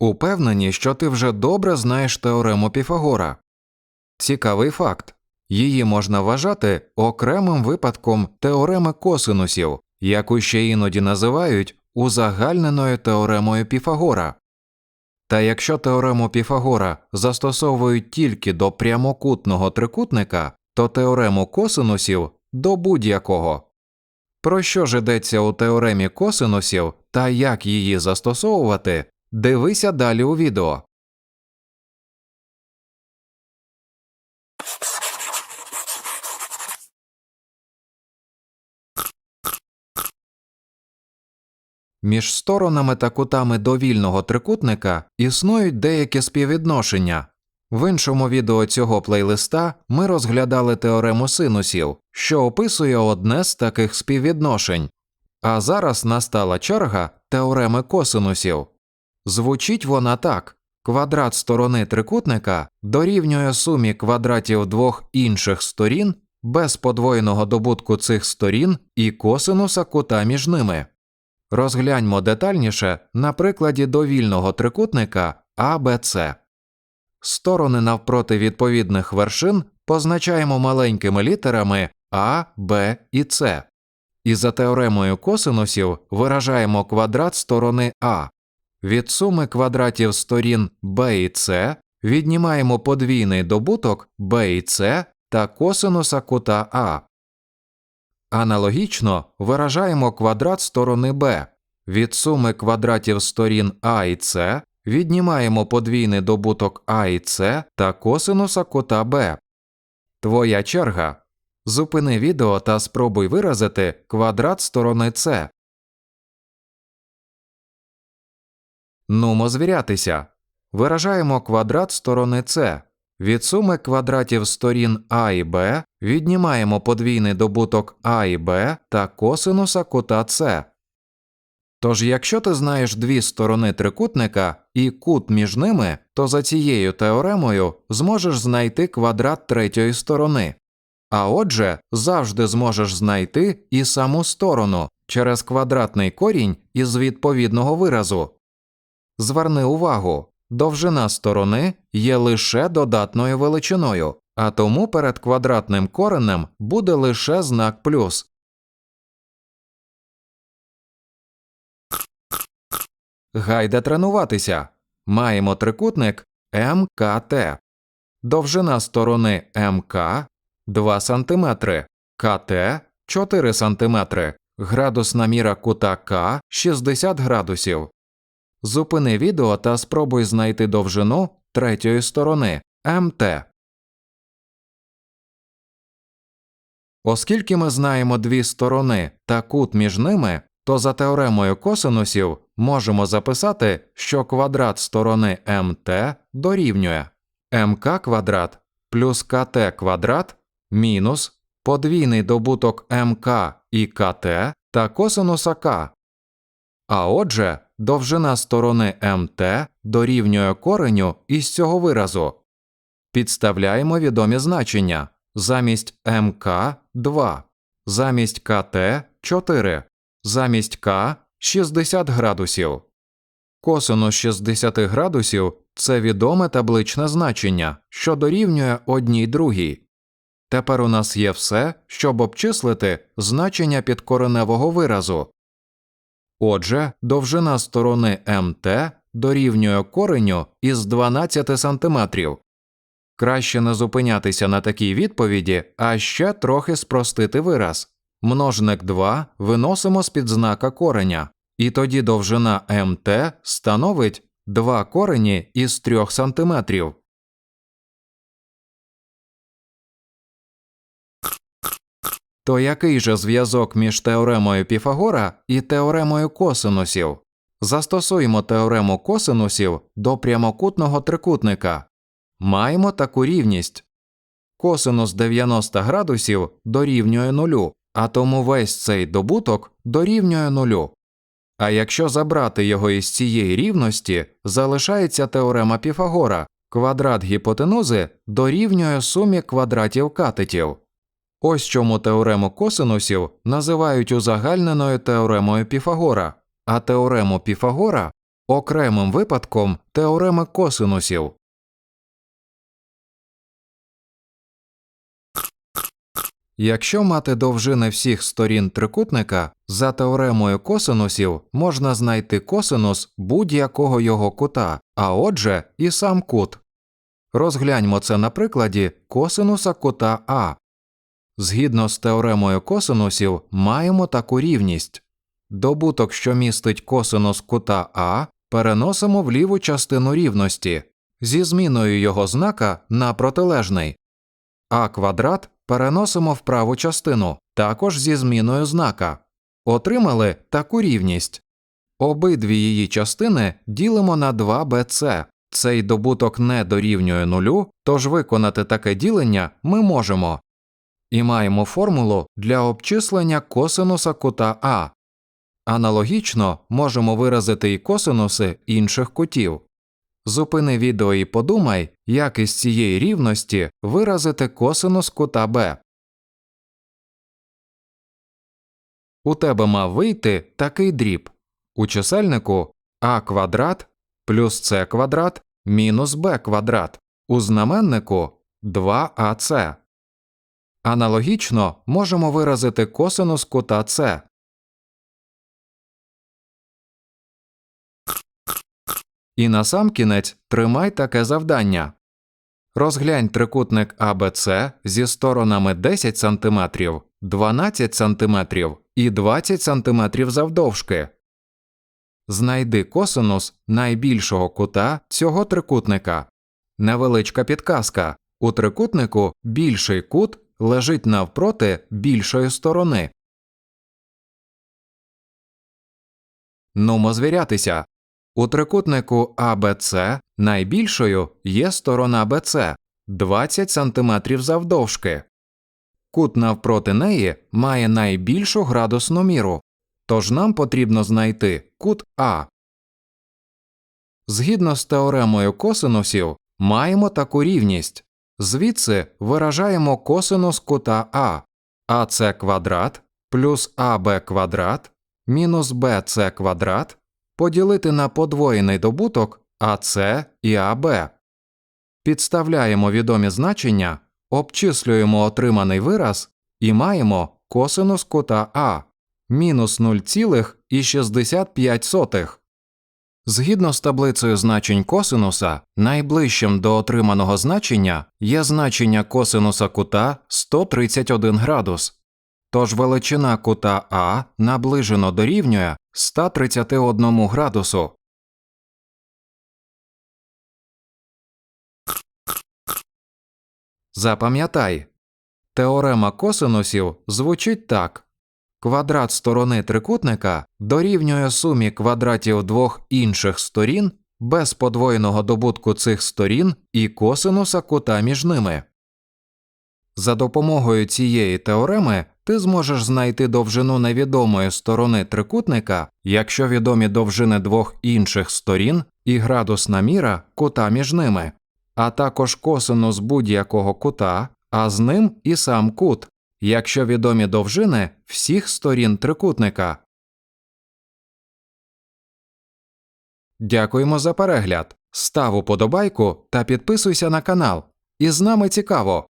Упевнені, що ти вже добре знаєш теорему Піфагора. Цікавий факт її можна вважати окремим випадком теореми косинусів, яку ще іноді називають узагальненою теоремою Піфагора. Та якщо теорему Піфагора застосовують тільки до прямокутного трикутника, то теорему косинусів до будь-якого. Про що ж йдеться у теоремі косинусів та як її застосовувати, дивися далі у відео. Між сторонами та кутами довільного трикутника існують деякі співвідношення. В іншому відео цього плейлиста ми розглядали теорему синусів, що описує одне з таких співвідношень. А зараз настала черга теореми косинусів. Звучить вона так: квадрат сторони трикутника дорівнює сумі квадратів двох інших сторін без подвоєного добутку цих сторін і косинуса кута між ними. Розгляньмо детальніше на прикладі довільного трикутника ABC. Сторони навпроти відповідних вершин позначаємо маленькими літерами А, Б і С. І за теоремою косинусів виражаємо квадрат сторони А. Від суми квадратів сторін Б і С віднімаємо подвійний добуток Б і С та косинуса кута А. Аналогічно виражаємо квадрат сторони Б. Від суми квадратів сторін А і С віднімаємо подвійний добуток А і С та косинуса кута Б. Твоя черга. Зупини відео та спробуй виразити квадрат сторони С. Нумо звірятися. Виражаємо квадрат сторони С. Від суми квадратів сторін А і Б віднімаємо подвійний добуток А і Б та косинуса кута С. Тож, якщо ти знаєш дві сторони трикутника і кут між ними, то за цією теоремою зможеш знайти квадрат третьої сторони. А отже, завжди зможеш знайти і саму сторону через квадратний корінь із відповідного виразу. Зверни увагу, довжина сторони є лише додатною величиною, а тому перед квадратним коренем буде лише знак плюс. Гайде тренуватися. Маємо трикутник МКТ. Довжина сторони МК 2 см, КТ 4 см, градусна міра кута К 60 градусів. Зупини відео та спробуй знайти довжину третьої сторони МТ. Оскільки ми знаємо дві сторони та кут між ними, то за теоремою косинусів можемо записати, що квадрат сторони МТ дорівнює МК квадрат плюс КТ квадрат мінус подвійний добуток МК і КТ та косинуса К. А отже, довжина сторони МТ дорівнює кореню із цього виразу. Підставляємо відомі значення замість МК 2, замість КТ 4, замість К 60 градусів. Косинус 60 градусів це відоме табличне значення, що дорівнює одній другій. Тепер у нас є все, щоб обчислити значення підкореневого виразу. Отже, довжина сторони МТ дорівнює кореню із 12 см. Краще не зупинятися на такій відповіді, а ще трохи спростити вираз. Множник 2 виносимо з під знака кореня, і тоді довжина МТ становить 2 корені із 3 см. То який же зв'язок між теоремою Піфагора і теоремою косинусів? Застосуємо теорему косинусів до прямокутного трикутника. Маємо таку рівність. Косинус 90 градусів дорівнює нулю, а тому весь цей добуток дорівнює нулю. А якщо забрати його із цієї рівності, залишається теорема Піфагора квадрат гіпотенузи дорівнює сумі квадратів катетів. Ось чому теорему косинусів називають узагальненою теоремою Піфагора, а теорему Піфагора окремим випадком теореми косинусів. Якщо мати довжини всіх сторін трикутника, за теоремою косинусів можна знайти косинус будь-якого його кута, а отже, і сам кут. Розгляньмо це на прикладі косинуса кута А. Згідно з теоремою косинусів, маємо таку рівність. Добуток, що містить косинус кута А, переносимо в ліву частину рівності зі зміною його знака на протилежний. А квадрат переносимо в праву частину, також зі зміною знака. Отримали таку рівність. Обидві її частини ділимо на 2bc. Цей добуток не дорівнює нулю, тож виконати таке ділення ми можемо. І маємо формулу для обчислення косинуса кута А. Аналогічно можемо виразити і косинуси інших кутів. Зупини відео і подумай, як із цієї рівності виразити косинус кута Б. У тебе мав вийти такий дріб. У чисельнику а квадрат плюс с квадрат мінус b квадрат. У знаменнику 2ac. Аналогічно можемо виразити косинус кута С. І насамкінець тримай таке завдання. Розглянь трикутник ABC зі сторонами 10 см, 12 см і 20 см завдовжки. Знайди косинус найбільшого кута цього трикутника. Невеличка підказка. У трикутнику більший кут лежить навпроти більшої сторони. Нумо звірятися. У трикутнику ABC найбільшою є сторона BC 20 см завдовжки. Кут навпроти неї має найбільшу градусну міру, тож нам потрібно знайти кут А. Згідно з теоремою косинусів, маємо таку рівність. Звідси виражаємо косинус кута А, АС квадрат плюс АБ квадрат мінус БС квадрат поділити на подвоєний добуток АС і АБ. Підставляємо відомі значення, обчислюємо отриманий вираз і маємо косинус кута А мінус 0,65. Згідно з таблицею значень косинуса, найближчим до отриманого значення є значення косинуса кута 131 градус. Тож величина кута А наближено дорівнює 131 градусу. Запам'ятай, теорема косинусів звучить так. Квадрат сторони трикутника дорівнює сумі квадратів двох інших сторін без подвоєного добутку цих сторін і косинуса кута між ними. За допомогою цієї теореми ти зможеш знайти довжину невідомої сторони трикутника, якщо відомі довжини двох інших сторін і градусна міра кута між ними, а також косинус будь-якого кута, а з ним і сам кут, якщо відомі довжини всіх сторін трикутника. Дякуємо за перегляд. Став уподобайку та підписуйся на канал. І з нами цікаво.